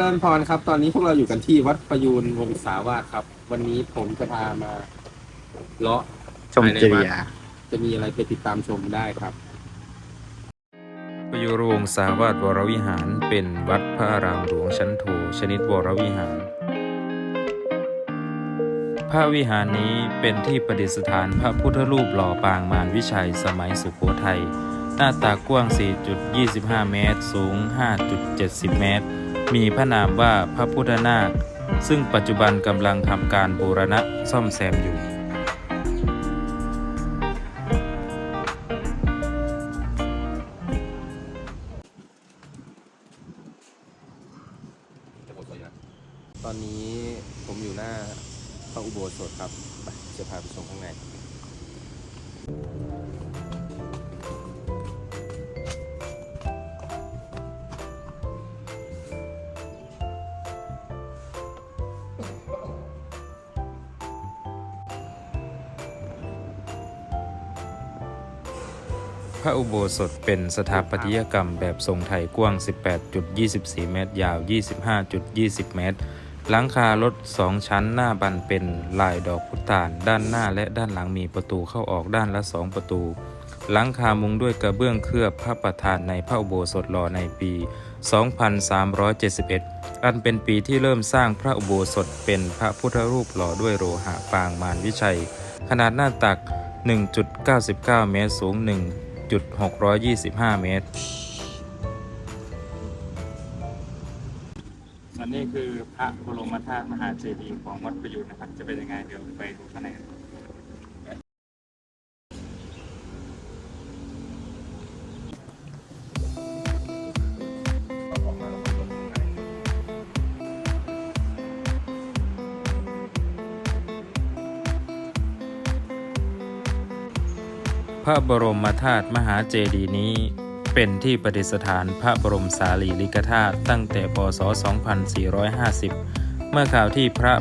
ริญพรครับ ตอนนี้พวกเราอยู่กันที่วัดประยูนวงศาวาสครับ วันนี้ผมจะพามาเลาะชมเจดีย์จะมีอะไรไปติดตามชมได้ครับ ประยุรวงศาวาสวรวิหารเป็นวัดพระอารามหลวงชั้นโทชนิดวรวิหาร พระวิหารนี้เป็นที่ประดิษฐานพระพุทธรูปหล่อปางมารวิชัยสมัยสุโขทัย หน้าตากว้าง 4.25 เมตร สูง 5.70 เมตร มีพระนามว่าพระพุทธนาค ซึ่งปัจจุบันกำลังทำการบูรณะซ่อมแซมอยู่ตอนนี้ผมอยู่หน้าพระอุโบสถครับ จะพาไปชมข้างใน พระอุโบสถเป็นสถาปัตยกรรมแบบทรงไทยกว้าง 18.24 เมตร ยาว 25.20 เมตร หลังคารถ 2 ชั้นหน้าบันเป็นลายดอกพุตาน ด้านหน้าและด้านหลังมีประตูเข้าออกด้านละ 2 ประตู หลังคามุงด้วยกระเบื้องเคลือบพระประธานในพระอุโบสถหล่อในปี 2371 อันเป็นปีที่เริ่มสร้างพระอุโบสถเป็นพระพุทธรูปหล่อด้วยโลหะปางมารวิชัย ขนาดหน้าตัก 1.99 เมตร สูง 1.625 เมตร อันนี้คือพระบรมธาตุมหาเจดีย์ของวัดประยุทธ์นะครับ จะเป็นยังไงเดี๋ยวไปดูข้างใน ระบรมธาตุมหาเจดีย์นี้ เป็นที่ประดิษฐานพระบรมสารีริกธาตุตั้งแต่พศ 2450 เมื่อข่าวที่พระ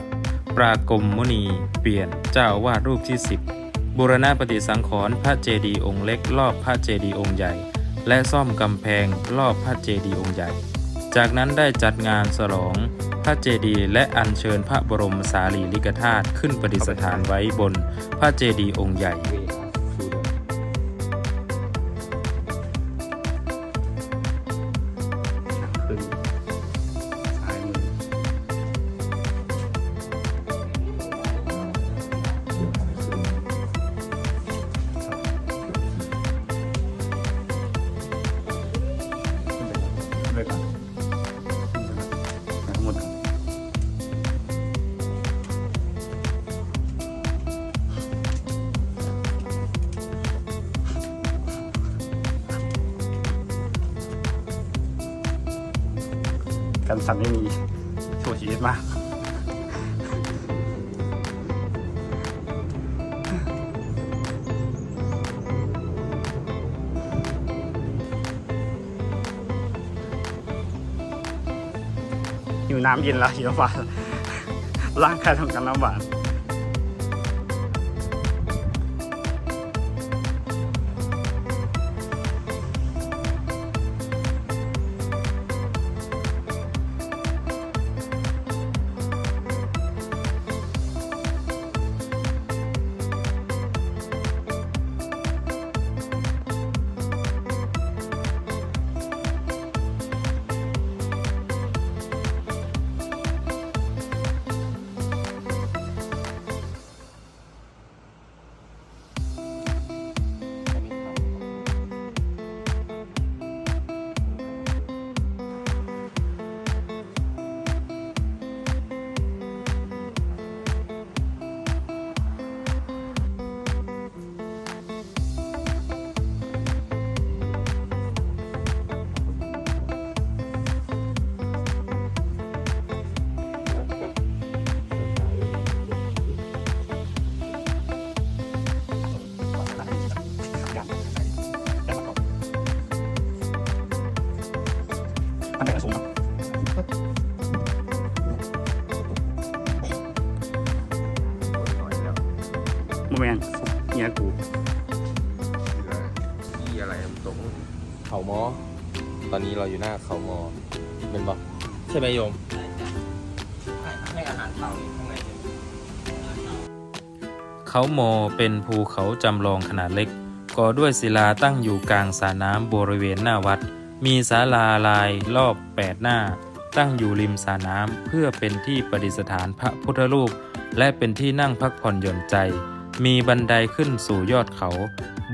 ปรากรมมุนีเปลี่ยนเจ้าอาวาดรูปที่ 10 บูรณะปฏิสังขรณ์พระเจดีย์องค์เล็กรอบพระเจดีย์องค์ใหญ่ และซ่อมกำแพงรอบพระเจดีย์องค์ใหญ่ จากนั้นได้จัดงานฉลองพระเจดีย์และอัญเชิญพระบรมสารีริกธาตุขึ้นประดิษฐานไว้บนพระเจดีย์องค์ใหญ่ กันสั่นไม่มีโชว์ชีวิตมากหิวน้ำเย็นแล้วหิวน้ำหวานร่างกายทำงการน้ำหวาน โมเมนต์เนี่ยกูที่อะไรตรงเขามอ ตอนนี้เราอยู่หน้าเขามอเป็นบอกใช่ไหมโยมใช่านเต่าอยู่ข้างในเนี่ยเขาโมเป็นภูเขาจำลองขนาดเล็ก ก่อด้วยศิลาตั้งอยู่กลางสระน้ำบริเวณหน้าวัด มีศาลาลายรอบแปดหน้า ตั้งอยู่ริมสระน้ำเพื่อเป็นที่ประดิษฐานพระพุทธรูป และเป็นที่นั่งพักผ่อนหย่อนใจ มีบันไดขึ้นสู่ยอดเขา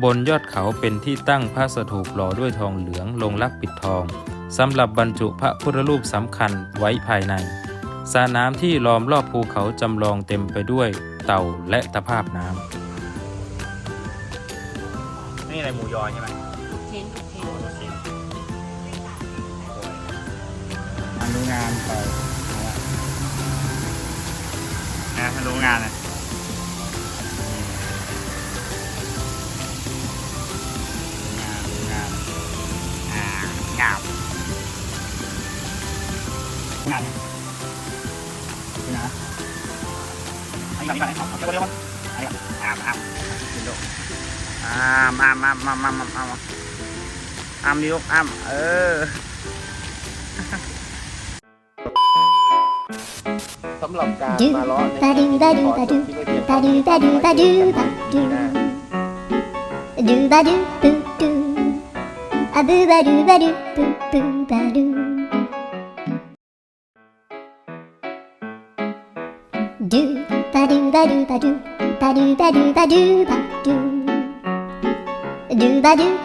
บนยอดเขาเป็นที่ตั้งพระสถูปหล่อด้วยทองเหลืองลงลักปิดทองสำหรับบรรจุพระพุทธรูปสำคัญไว้ภายในสระน้ำที่ล้อมรอบภูเขาจำลองเต็มไปด้วยเต่าและตะภาพน้ำนี่อะไรหมูยอใช่ไหมลูกชิ้นลูกชิ้นโอเคอนุงานไปนะอนุงานนะ นี่นะไอ้แบบนี้ของเดี๋ยวเดี๋ยวไอ้แบบอ่ามอ่ามกินดูอ่ามอ่ามอ่ามอ่ามอ่ามอ่ามอ่ามดิ ลูกอ่ามเออสำหรับการดูม